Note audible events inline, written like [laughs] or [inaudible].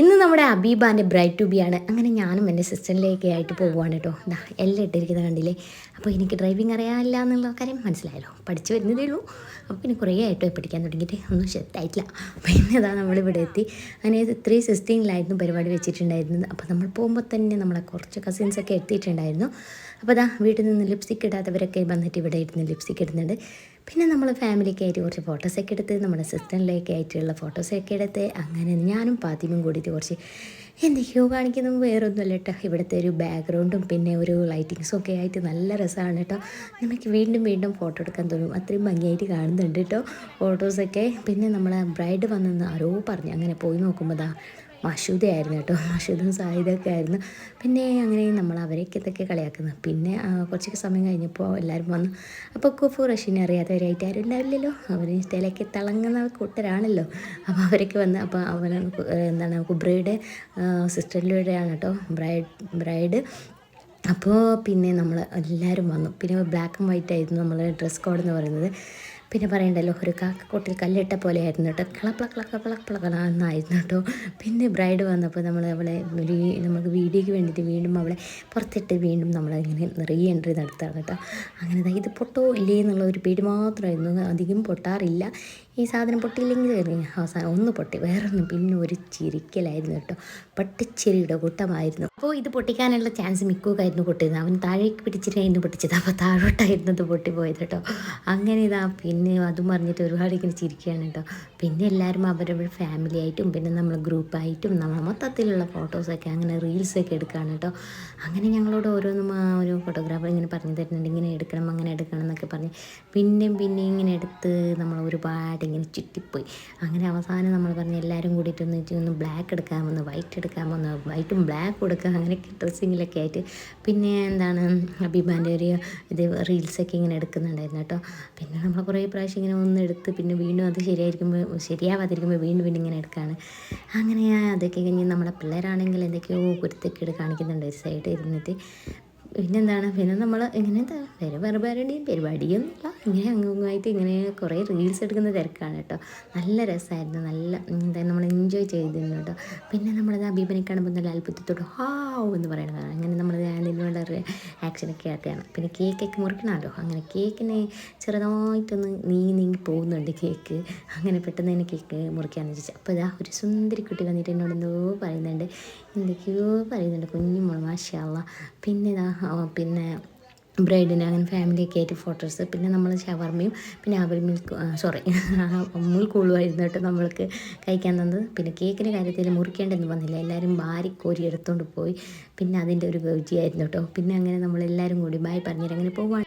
ഇന്ന് നമ്മുടെ അബീബാന്റെ bright to ആണ് അങ്ങനെ ഞാനും എന്റെ സിസ്റ്ററിലേക്ക് ആയിട്ട് പോകുവാണ് കേട്ടോ. എന്താ എല്ലാം ഇട്ടിരിക്കുന്നത് കണ്ടില്ലേ? അപ്പോൾ എനിക്ക് ഡ്രൈവിംഗ് അറിയാനില്ല എന്നുള്ള കാര്യം മനസ്സിലായല്ലോ. പഠിച്ചു വരുന്നതേ ഉള്ളൂ. അപ്പോൾ പിന്നെ കുറേ ആയിട്ടോ പഠിക്കാൻ തുടങ്ങിയിട്ട്. ഒന്നും സെറ്റായിട്ടില്ല പിന്നെ ഇതാ നമ്മളിവിടെ എത്തി. അങ്ങനെ ത്രീ സിക്സ്റ്റീനിലായിരുന്നു പരിപാടി വെച്ചിട്ടുണ്ടായിരുന്നത്. അപ്പോൾ നമ്മൾ പോകുമ്പോൾ തന്നെ നമ്മളെ കുറച്ച് കസിൻസൊക്കെ എത്തിയിട്ടുണ്ടായിരുന്നു. അപ്പോൾ അതാ വീട്ടിൽ നിന്ന് ലിപ്സ്റ്റിക് ഇടാത്തവരൊക്കെ വന്നിട്ട് ഇവിടെ ഇരുന്ന് ലിപ്സ്റ്റിക് ഇടുന്നുണ്ട്. പിന്നെ നമ്മൾ ഫാമിലിക്കായിട്ട് കുറച്ച് ഫോട്ടോസൊക്കെ എടുത്ത് നമ്മുടെ സിസ്റ്ററിലേക്ക് ആയിട്ടുള്ള ഫോട്ടോസൊക്കെ എടുത്ത് അങ്ങനെ ഞാനും പാത്തിനും കൂടിയിട്ട് കുറച്ച് എന്തൊക്കെയോ കാണിക്കുന്നത് വേറൊന്നുമല്ല കേട്ടോ. ഇവിടുത്തെ ഒരു ബാക്ക്ഗ്രൗണ്ടും പിന്നെ ഒരു ലൈറ്റിങ്സും ഒക്കെ ആയിട്ട് നല്ല രസമാണ് കേട്ടോ. നമുക്ക് വീണ്ടും വീണ്ടും ഫോട്ടോ എടുക്കാൻ തോന്നും. അത്രയും ഭംഗിയായിട്ട് കാണുന്നുണ്ട് കേട്ടോ. ഫോട്ടോസൊക്കെ. പിന്നെ നമ്മളെ ബ്രൈഡ് വന്നെന്ന് ആരോ പറഞ്ഞു. അങ്ങനെ പോയി നോക്കുമ്പോൾ ദാ മഷൂദയായിരുന്നു കേട്ടോ. മഷൂദും സായിദൊക്കെ ആയിരുന്നു. പിന്നെ അങ്ങനെ നമ്മൾ അവരെയൊക്കെ കളിയാക്കുന്നത് പിന്നെ കുറച്ചൊക്കെ സമയം കഴിഞ്ഞപ്പോൾ എല്ലാവരും വന്നു. അപ്പോൾ കുഫു റഷീനെ അറിയാത്തവരായിട്ട് ആരും ഉണ്ടാവില്ലല്ലോ. അവർ ഇൻസ്റ്റയിലേക്ക് തിളങ്ങുന്ന കൂട്ടരാണല്ലോ. അപ്പോൾ അവരൊക്കെ വന്ന് അപ്പോൾ അവൻ എന്താണ് കുബ്രയുടെ സിസ്റ്ററിലൂടെയാണ് കേട്ടോ ബ്രൈഡ് ബ്രൈഡ്. അപ്പോൾ പിന്നെ നമ്മൾ എല്ലാവരും വന്നു. പിന്നെ ബ്ലാക്ക് ആൻഡ് വൈറ്റ് ആയിരുന്നു നമ്മൾ ഡ്രസ് കോഡ് എന്ന് പറയുന്നത്. പിന്നെ പറയണ്ടല്ലോ ഒരു കാക്കക്കൂട്ടിൽ കല്ലിട്ട പോലെ ആയിരുന്നു കേട്ടോ കളപ്പള കളക്ക കളക്കള എന്നായിരുന്നു കേട്ടോ. പിന്നെ ബ്രൈഡ് വന്നപ്പോൾ നമ്മൾ അവളെ നമുക്ക് വീഡിയോയ്ക്ക് വേണ്ടിയിട്ട് വീണ്ടും അവളെ പുറത്തിട്ട് വീണ്ടും നമ്മളിങ്ങനെ റീ എൻട്രി നടത്താണ് കേട്ടോ. അങ്ങനെ ഇത് പൊട്ടോ ഇല്ലേ എന്നുള്ള ഒരു പേടി മാത്രമായിരുന്നു. അധികം പൊട്ടാറില്ല. ഈ സാധനം പൊട്ടിയില്ലെങ്കിൽ അവസാനം ഒന്ന് പൊട്ടി. വേറൊന്നും പിന്നെ ഒരു ചിരിക്കലായിരുന്നു കേട്ടോ. പട്ടിച്ചിരിയുടെ കൂട്ടമായിരുന്നു. അപ്പോൾ ഇത് പൊട്ടിക്കാനുള്ള ചാൻസ് മിക്കുകയായിരുന്നു പൊട്ടിയത് അവൻ താഴേക്ക് പിടിച്ചിട്ടായിരുന്നു പൊട്ടിച്ചത്. അപ്പോൾ താഴോട്ടായിരുന്നു അത് പൊട്ടിപ്പോയത് കേട്ടോ. അങ്ങനെ ഇതാ പിന്നെ അതും പറഞ്ഞിട്ട് ഒരുപാട് ഇങ്ങനെ ചിരിക്കുകയാണ് കേട്ടോ. പിന്നെ എല്ലാവരും അവരവരുടെ ഫാമിലി ആയിട്ടും പിന്നെ നമ്മൾ ഗ്രൂപ്പായിട്ടും നമ്മൾ മൊത്തത്തിലുള്ള ഫോട്ടോസൊക്കെ അങ്ങനെ റീൽസൊക്കെ എടുക്കുകയാണ് കേട്ടോ. അങ്ങനെ ഞങ്ങളോട് ഓരോന്നും ഓരോ ഒരു ഫോട്ടോഗ്രാഫർ ഇങ്ങനെ പറഞ്ഞു തരുന്നുണ്ട്. ഇങ്ങനെ എടുക്കണം അങ്ങനെ എടുക്കണം എന്നൊക്കെ പറഞ്ഞ് പിന്നെയും പിന്നെയും ഇങ്ങനെ എടുത്ത് നമ്മൾ ഒരുപാട് ഇങ്ങനെ ചുറ്റിപ്പോയി. അങ്ങനെ അവസാനം നമ്മൾ പറഞ്ഞ് എല്ലാവരും കൂടിയിട്ട് ഒന്ന് ബ്ലാക്ക് എടുക്കാമെന്ന് വൈറ്റ് എടുക്കാമെന്ന് വൈറ്റും ബ്ലാക്ക് കൊടുക്കാം അങ്ങനെയൊക്കെ ഡ്രസ്സിങ്ങിലൊക്കെ ആയിട്ട്. പിന്നെ എന്താണ് അഭിമാന്റെ ഒരു ഇത് റീൽസൊക്കെ ഇങ്ങനെ എടുക്കുന്നുണ്ടായിരുന്നു കേട്ടോ. പിന്നെ നമ്മൾ കുറേ പ്രാവശ്യം ഇങ്ങനെ ഒന്ന് എടുത്ത് പിന്നെ വീണ്ടും അത് ശരിയായിരിക്കുമ്പോൾ ശരിയാവാതിരിക്കുമ്പോൾ വീണ്ടും വീണ്ടും ഇങ്ങനെ എടുക്കുകയാണ് അങ്ങനെ അതൊക്കെ കഴിഞ്ഞ് നമ്മളെ പിള്ളേരാണെങ്കിൽ എന്തൊക്കെയോ കുരുത്തക്കേട് കാണിക്കുന്നുണ്ട് ഒരു സൈഡ് ഇരുന്നിട്ട്. പിന്നെന്താണ് പിന്നെ നമ്മൾ ഇങ്ങനെ എന്താ വേറെ ഇങ്ങനെ അങ്ങുമായിട്ട് ഇങ്ങനെ കുറേ റീൽസ് എടുക്കുന്ന തിരക്കാണ് കേട്ടോ. നല്ല രസമായിരുന്നു. നല്ല എന്താ നമ്മൾ എൻജോയ് ചെയ്തിരുന്നു കേട്ടോ. പിന്നെ നമ്മളത് അഭിപനെ കാണുമ്പോൾ നല്ല അത്ഭുതത്തോട് ഹാവ് എന്ന് പറയണതാണ് അങ്ങനെ നമ്മൾ അതിനുള്ള ആക്ഷനൊക്കെ ആക്കുകയാണ്. പിന്നെ കേക്കൊക്കെ മുറിക്കണമല്ലോ. അങ്ങനെ കേക്കിനെ ചെറുതായിട്ടൊന്ന് നീങ്ങി നീങ്ങി പോകുന്നുണ്ട് കേക്ക് അങ്ങനെ പെട്ടെന്ന് തന്നെ കേക്ക് മുറിക്കാമെന്ന് വെച്ചാൽ അപ്പോൾ ഇതാ ഒരു സുന്ദരി കുട്ടി വന്നിട്ട് എന്നോട് എന്തോ പറയുന്നുണ്ട്. എന്തൊക്കെയോ പറയുന്നുണ്ട്. കുഞ്ഞു മാഷാള്ള പിന്നെ ഇതാ പിന്നെ ബ്രൈഡിന് അങ്ങനെ ഫാമിലിയൊക്കെ ആയിട്ട് ഫോട്ടോസ് പിന്നെ നമ്മൾ ഷവർമയും പിന്നെ അവൽ മിൽക്ക് സോറി അമ്മൂൽ [laughs] കൂളുമായിരുന്നു കേട്ടോ നമ്മൾക്ക് കഴിക്കാൻ തന്നത്. പിന്നെ കേക്കിന്റെ കാര്യത്തിൽ മുറിക്കേണ്ടെന്ന് വന്നില്ല എല്ലാവരും വാരി കോരി എടുത്തുകൊണ്ട് പോയി. പിന്നെ അതിന്റെ ഒരു ഗൗജിയായിരുന്നു കേട്ടോ. പിന്നെ അങ്ങനെ നമ്മളെല്ലാവരും കൂടി ബായ് പറഞ്ഞിട്ട് അങ്ങനെ പോവാണ്.